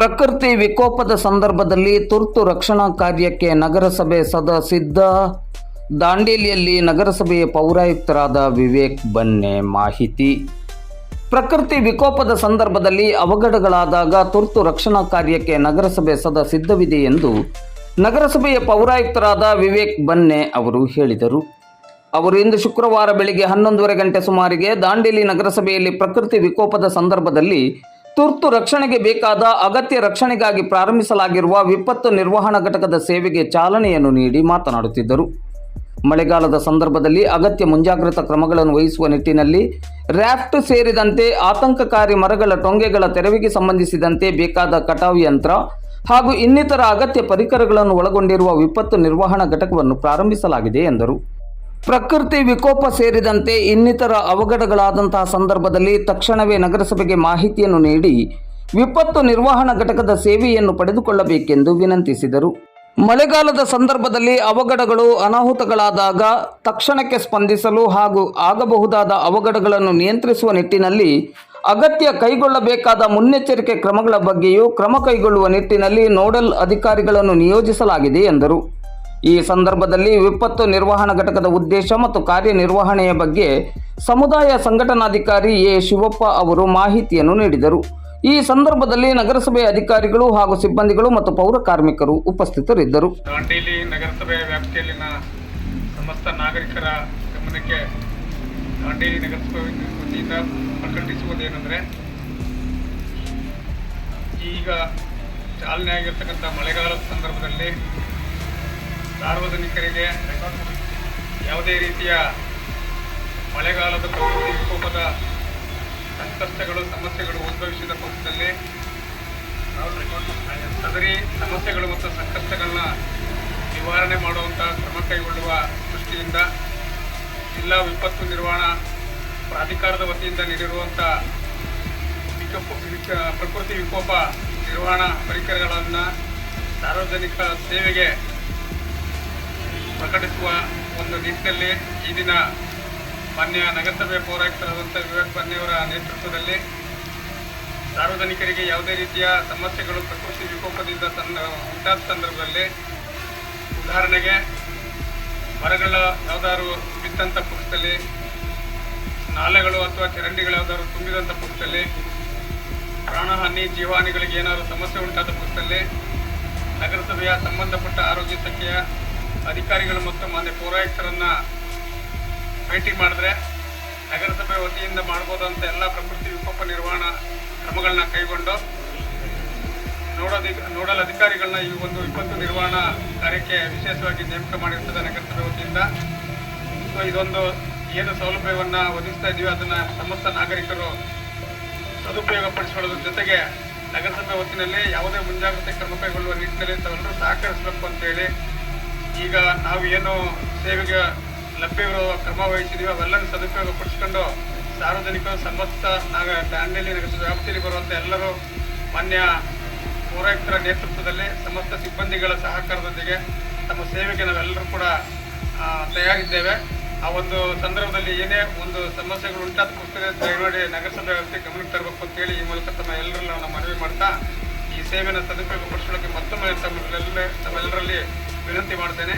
ಪ್ರಕೃತಿ ವಿಕೋಪದ ಸಂದರ್ಭದಲ್ಲಿ ತುರ್ತು ರಕ್ಷಣಾ ಕಾರ್ಯಕ್ಕೆ ನಗರಸಭೆ ಸದಾ ಸಿದ್ಧ. ದಾಂಡೇಲಿಯಲ್ಲಿ ನಗರಸಭೆಯ ಪೌರಾಯುಕ್ತರಾದ ವಿವೇಕ್ ಬನ್ನೆ ಮಾಹಿತಿ. ಪ್ರಕೃತಿ ವಿಕೋಪದ ಸಂದರ್ಭದಲ್ಲಿ ಅವಘಡಗಳಾದಾಗ ತುರ್ತು ರಕ್ಷಣಾ ಕಾರ್ಯಕ್ಕೆ ನಗರಸಭೆ ಸದಾ ಸಿದ್ಧವಿದೆ ಎಂದು ನಗರಸಭೆಯ ಪೌರಾಯುಕ್ತರಾದ ವಿವೇಕ್ ಬನ್ನೆ ಅವರು ಹೇಳಿದರು. ಅವರು ಇಂದು ಶುಕ್ರವಾರ ಬೆಳಿಗ್ಗೆ ಹನ್ನೊಂದುವರೆ ಗಂಟೆ ಸುಮಾರಿಗೆ ದಾಂಡೇಲಿ ನಗರಸಭೆಯಲ್ಲಿ ಪ್ರಕೃತಿ ವಿಕೋಪದ ಸಂದರ್ಭದಲ್ಲಿ ತುರ್ತು ರಕ್ಷಣೆಗೆ ಬೇಕಾದ ಅಗತ್ಯ ರಕ್ಷಣೆಗಾಗಿ ಪ್ರಾರಂಭಿಸಲಾಗಿರುವ ವಿಪತ್ತು ನಿರ್ವಹಣಾ ಘಟಕದ ಸೇವೆಗೆ ಚಾಲನೆಯನ್ನು ನೀಡಿ ಮಾತನಾಡುತ್ತಿದ್ದರು. ಮಳೆಗಾಲದ ಸಂದರ್ಭದಲ್ಲಿ ಅಗತ್ಯ ಮುಂಜಾಗ್ರತಾ ಕ್ರಮಗಳನ್ನು ವಹಿಸುವ ನಿಟ್ಟಿನಲ್ಲಿ ರ್ಯಾಫ್ಟ್ ಸೇರಿದಂತೆ ಆತಂಕಕಾರಿ ಮರಗಳ ಟೊಂಗೆಗಳ ತೆರವಿಗೆ ಸಂಬಂಧಿಸಿದಂತೆ ಬೇಕಾದ ಕಟಾವು ಯಂತ್ರ ಹಾಗೂ ಇನ್ನಿತರ ಅಗತ್ಯ ಪರಿಕರಗಳನ್ನು ಒಳಗೊಂಡಿರುವ ವಿಪತ್ತು ನಿರ್ವಹಣಾ ಘಟಕವನ್ನು ಪ್ರಾರಂಭಿಸಲಾಗಿದೆ ಎಂದರು. ಪ್ರಕೃತಿ ವಿಕೋಪ ಸೇರಿದಂತೆ ಇನ್ನಿತರ ಅವಘಡಗಳಾದಂತಹ ಸಂದರ್ಭದಲ್ಲಿ ತಕ್ಷಣವೇ ನಗರಸಭೆಗೆ ಮಾಹಿತಿಯನ್ನು ನೀಡಿ ವಿಪತ್ತು ನಿರ್ವಹಣಾ ಘಟಕದ ಸೇವೆಯನ್ನು ಪಡೆದುಕೊಳ್ಳಬೇಕೆಂದು ವಿನಂತಿಸಿದರು. ಮಳೆಗಾಲದ ಸಂದರ್ಭದಲ್ಲಿ ಅವಘಡಗಳು ಅನಾಹುತಗಳಾದಾಗ ತಕ್ಷಣಕ್ಕೆ ಸ್ಪಂದಿಸಲು ಹಾಗೂ ಆಗಬಹುದಾದ ಅವಘಡಗಳನ್ನು ನಿಯಂತ್ರಿಸುವ ನಿಟ್ಟಿನಲ್ಲಿ ಅಗತ್ಯ ಕೈಗೊಳ್ಳಬೇಕಾದ ಮುನ್ನೆಚ್ಚರಿಕೆ ಕ್ರಮಗಳ ಬಗ್ಗೆಯೂ ಕ್ರಮ ಕೈಗೊಳ್ಳುವ ನಿಟ್ಟಿನಲ್ಲಿ ನೋಡಲ್ ಅಧಿಕಾರಿಗಳನ್ನು ನಿಯೋಜಿಸಲಾಗಿದೆ ಎಂದರು. ಈ ಸಂದರ್ಭದಲ್ಲಿ ವಿಪತ್ತು ನಿರ್ವಹಣಾ ಘಟಕದ ಉದ್ದೇಶ ಮತ್ತು ಕಾರ್ಯನಿರ್ವಹಣೆಯ ಬಗ್ಗೆ ಸಮುದಾಯ ಸಂಘಟನಾಧಿಕಾರಿ ಎ ಶಿವಪ್ಪ ಅವರು ಮಾಹಿತಿಯನ್ನು ನೀಡಿದರು. ಈ ಸಂದರ್ಭದಲ್ಲಿ ನಗರಸಭೆ ಅಧಿಕಾರಿಗಳು ಹಾಗೂ ಸಿಬ್ಬಂದಿಗಳು ಮತ್ತು ಪೌರ ಕಾರ್ಮಿಕರು ಉಪಸ್ಥಿತರಿದ್ದರು. ದಾಂಡೇಲಿ ನಗರಸಭೆ ವ್ಯಾಪ್ತಿಯಲ್ಲಿನ ಸಮಸ್ತ ನಾಗರಿಕರ ಗಮನಕ್ಕೆ ದಾಂಡೇಲಿ ನಗರಸಭೆ ಪ್ರಕಟಿಸುವುದೇನೆಂದರೆ, ಈಗ ಚಾಲನೆ ಆಗಿರ್ತಕ್ಕಂಥ ಮಳೆಗಾಲದ ಸಂದರ್ಭದಲ್ಲಿ ಸಾರ್ವಜನಿಕರಿಗೆ ಯಾವುದೇ ರೀತಿಯ ಮಳೆಗಾಲದ ಪ್ರಕೃತಿ ವಿಕೋಪದ ಸಂಕಷ್ಟಗಳು, ಸಮಸ್ಯೆಗಳು ಉದ್ಭವಿಸಿದ ಪಕ್ಷದಲ್ಲಿ ಸದರಿ ಸಮಸ್ಯೆಗಳು ಮತ್ತು ಸಂಕಷ್ಟಗಳನ್ನ ನಿವಾರಣೆ ಮಾಡುವಂತಹ ಕ್ರಮ ಕೈಗೊಳ್ಳುವ ದೃಷ್ಟಿಯಿಂದ ಜಿಲ್ಲಾ ವಿಪತ್ತು ನಿರ್ವಹಣಾ ಪ್ರಾಧಿಕಾರದ ವತಿಯಿಂದ ನೀಡಿರುವಂಥ ವಿಕೋಪ ವಿಕ- ಪ್ರಕೃತಿ ವಿಕೋಪ ನಿರ್ವಹಣಾ ಪರಿಕರಗಳನ್ನು ಸಾರ್ವಜನಿಕ ಸೇವೆಗೆ ಪ್ರಕಟಿಸುವ ಒಂದು ನಿಟ್ಟಿನಲ್ಲಿ ಈ ದಿನ ಮಾನ್ಯ ನಗರಸಭೆ ಪೌರಾಯುಕ್ತರಾದಂಥ ವಿವೇಕ್ ಬನ್ನಿಯವರ ನೇತೃತ್ವದಲ್ಲಿ ಸಾರ್ವಜನಿಕರಿಗೆ ಯಾವುದೇ ರೀತಿಯ ಸಮಸ್ಯೆಗಳು ಪ್ರಕೃತಿ ವಿಕೋಪದಿಂದ ಸಂದ, ಉಂಟಾದ ಸಂದರ್ಭದಲ್ಲಿ ಉದಾಹರಣೆಗೆ ಮರಗಳ ಯಾವ್ದಾದ್ರು ಬಿದ್ದಂಥ ಪಕ್ಷದಲ್ಲಿ, ನಾಲೆಗಳು ಅಥವಾ ಚರಂಡಿಗಳು ಯಾವ್ದಾದ್ರು ತುಂಬಿದಂಥ ಪಕ್ಷದಲ್ಲಿ, ಪ್ರಾಣಹಾನಿ ಜೀವಹಾನಿಗಳಿಗೆ ಏನಾದರೂ ಸಮಸ್ಯೆ ಉಂಟಾದ ಪಕ್ಷದಲ್ಲಿ ನಗರಸಭೆಯ ಸಂಬಂಧಪಟ್ಟ ಆರೋಗ್ಯ ಇಲಾಖೆಯ ಅಧಿಕಾರಿಗಳು ಮತ್ತು ಮಾನ್ಯ ಪೌರಾಯುಕ್ತರನ್ನ ಭೇಟಿ ಮಾಡಿದ್ರೆ ನಗರಸಭೆ ವತಿಯಿಂದ ಮಾಡ್ಬೋದಂತ ಎಲ್ಲ ಪ್ರಕೃತಿ ವಿಕೋಪ ನಿರ್ವಹಣಾ ಕ್ರಮಗಳನ್ನ ಕೈಗೊಂಡು ನೋಡೋದಿ, ನೋಡಲ್ ಅಧಿಕಾರಿಗಳನ್ನ ಈ ಒಂದು ವಿಪತ್ತು ನಿರ್ವಹಣಾ ಕಾರ್ಯಕ್ಕೆ ವಿಶೇಷವಾಗಿ ನೇಮಕ ಮಾಡಿರ್ತದೆ ನಗರಸಭೆ ವತಿಯಿಂದ. ಸೊ ಇದೊಂದು ಏನು ಸೌಲಭ್ಯವನ್ನ ಒದಗಿಸ್ತಾ ಇದೀವಿ, ಅದನ್ನ ಸಮಸ್ತ ನಾಗರಿಕರು ಸದುಪಯೋಗ ಪಡಿಸಿಕೊಳ್ಳೋದ್ರ ಜೊತೆಗೆ ನಗರಸಭೆ ಹೊತ್ತಿನಲ್ಲಿ ಯಾವುದೇ ಮುಂಜಾಗ್ರತೆ ಕ್ರಮ ಕೈಗೊಳ್ಳುವ ನಿಟ್ಟಿನಲ್ಲಿ ತಾವೆಲ್ಲರೂ ಸಹಕರಿಸಬೇಕು ಅಂತೇಳಿ ಈಗ ನಾವು ಏನು ಸೇವೆಗೆ ಲಭ್ಯವಿರೋ ಕ್ರಮ ವಹಿಸಿದೀವಿ, ಅವೆಲ್ಲನೂ ಸದುಪಯೋಗ ಪಡಿಸ್ಕೊಂಡು ಸಾರ್ವಜನಿಕರು ಸಮಸ್ತ ನಾಗ ದಾಂಡೇಲಿ ವ್ಯಾಪ್ತಿಯಲ್ಲಿ ಬರುವಂಥ ಎಲ್ಲರೂ ಮಾನ್ಯ ಪೌರಾಯುಕ್ತರ ನೇತೃತ್ವದಲ್ಲಿ ಸಮಸ್ತ ಸಿಬ್ಬಂದಿಗಳ ಸಹಕಾರದೊಂದಿಗೆ ತಮ್ಮ ಸೇವೆಗೆ ನಾವೆಲ್ಲರೂ ಕೂಡ ತಯಾರಿದ್ದೇವೆ. ಆ ಒಂದು ಸಂದರ್ಭದಲ್ಲಿ ಏನೇ ಒಂದು ಸಮಸ್ಯೆಗಳು ಉಂಟಾದ ಪುಸ್ತಕ ದಯಮಾಡಿ ನಗರಸಭೆ ವ್ಯವಸ್ಥೆ ಗಮನಕ್ಕೆ ತರಬೇಕು ಅಂತೇಳಿ ಈ ಮೂಲಕ ತಮ್ಮ ಎಲ್ಲರಲ್ಲೂ ನಾವು ಮನವಿ ಮಾಡ್ತಾ ಈ ಸೇವೆಯನ್ನು ಸದುಪಯೋಗ ಪಡಿಸೋಕ್ಕೆ ಮತ್ತೊಮ್ಮೆ ತಮ್ಮೆಲ್ಲ, ತಮ್ಮೆಲ್ಲರಲ್ಲಿ ವಿನಂತಿ ಮಾಡ್ತೇನೆ.